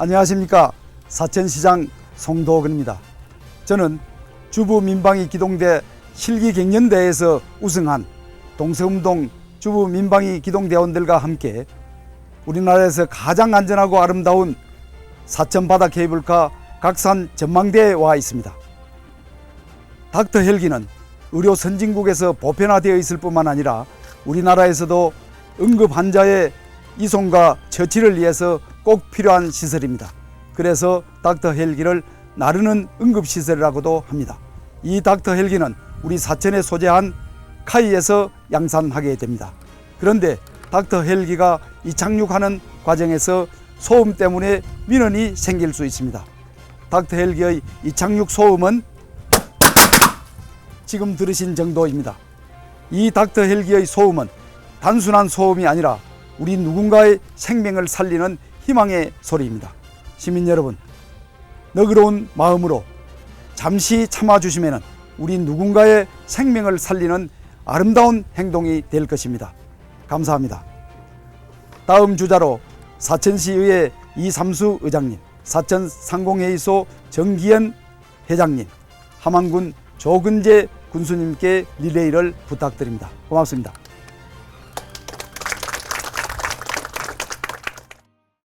안녕하십니까 사천시장 송도근입니다. 저는 주부 민방위 기동대 실기 경연대회에서 우승한 동서운동 주부 민방위 기동대원들과 함께 우리나라에서 가장 안전하고 아름다운 사천 바다 케이블카 각산 전망대에 와 있습니다. 닥터 헬기는 의료 선진국에서 보편화되어 있을 뿐만 아니라 우리나라에서도 응급 환자의 이송과 처치를 위해서 꼭 필요한 시설입니다. 그래서 닥터 헬기를 나르는 응급시설이라고도 합니다. 이 닥터 헬기는 우리 사천에 소재한 카이에서 양산하게 됩니다. 그런데 닥터 헬기가 이 착륙하는 과정에서 소음 때문에 민원이 생길 수 있습니다. 닥터 헬기의 이 착륙 소음은 지금 들으신 정도입니다. 이 닥터 헬기의 소음은 단순한 소음이 아니라 우리 누군가의 생명을 살리는 희망의 소리입니다. 시민 여러분, 너그러운 마음으로 잠시 참아주시면 우리 누군가의 생명을 살리는 아름다운 행동이 될 것입니다. 감사합니다. 다음 주자로 사천시의회 이삼수 의장님, 사천 상공회의소 정기현 회장님, 함안군 조근재 군수님께 리레이를 부탁드립니다. 고맙습니다.